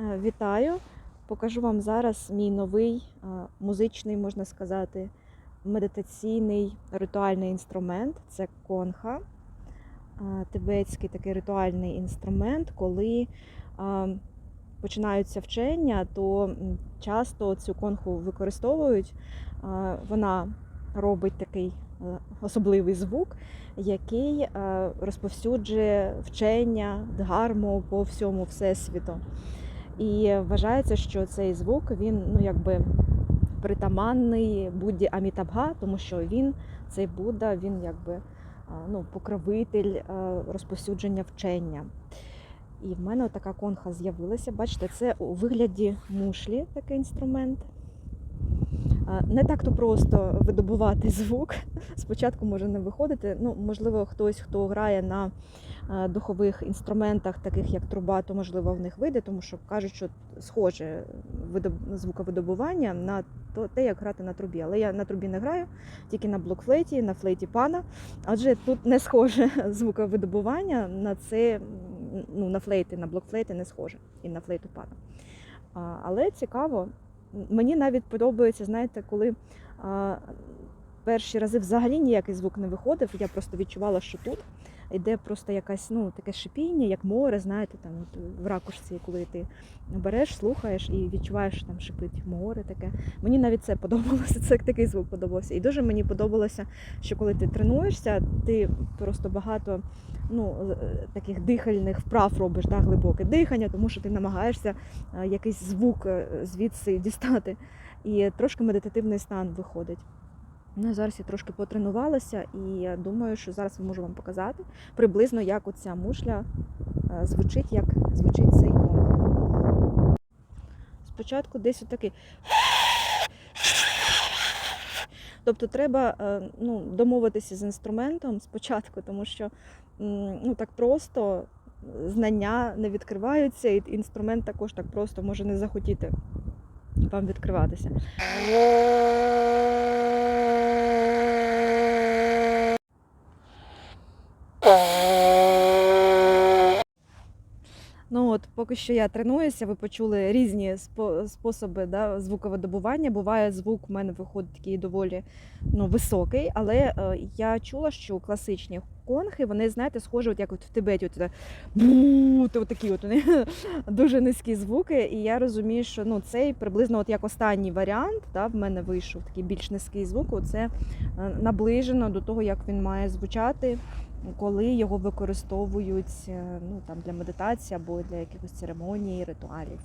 Е, Вітаю! Покажу вам зараз мій новий е, музичний, можна сказати, медитаційний ритуальний інструмент. Це конха, е, тибетський такий ритуальний інструмент. Коли починаються вчення, то часто цю конху використовують. Вона робить такий особливий звук, який розповсюджує вчення, дгарму по всьому всесвіту. І вважається, що цей звук він ну якби притаманний Будді Амітабга, тому що він, цей Будда, він якби ну, покровитель розпосюдження вчення. І в мене така конха з'явилася. Бачите, це у вигляді мушлі такий інструмент. Не так то просто видобувати звук. Спочатку може не виходити. Ну, можливо, хтось, хто грає на е, духових інструментах, таких як труба, то можливо в них вийде, тому що кажуть, що схоже звуковидобування на те, як грати на трубі. Але я на трубі не граю, тільки на блокфлейті, на флейті пана. Адже тут не схоже звуковидобування на це, ну, на флейти, на блокфлейти не схоже і на флейту пана. Але цікаво, мені навіть подобається, знаєте, коли а, перші рази взагалі ніякий звук не виходив, я просто відчувала, що тут йде просто якась ну таке шипіння, як море, знаєте, там от в ракушці, коли ти береш, слухаєш і відчуваєш, там шипить море таке. Мені навіть це подобалося, це такий звук подобався. І дуже мені подобалося, що коли ти тренуєшся, ти просто багато ну, е, таких дихальних вправ робиш, да, глибоке дихання, тому що ти намагаєшся е, якийсь звук е, звідси дістати. І трошки медитативний стан виходить. Ну, зараз я трошки потренувалася і я думаю, що зараз можу вам показати приблизно, як оця мушля е, звучить, як звучить цей конг. Спочатку десь отакий. Тобто треба е, ну, домовитися з інструментом спочатку, тому що ну, так просто знання не відкриваються, і інструмент також так просто може не захотіти вам відкриватися. Ну от поки що я тренуюся, ви почули різні способи да, звуковидобування. Буває, звук в мене виходить такий доволі ну, високий, але е, я чула, що класичні конхи, вони, знаєте, схожі, от як от в Тибеті, от, це бу, то такі от вони дуже низькі звуки. І я розумію, що ну, цей приблизно от як останній варіант, да, в мене вийшов такий більш низький звук. Це е, наближено до того, як він має звучати коли його використовують е, ну, там, для медитації або для якихось церемоній, ритуалів.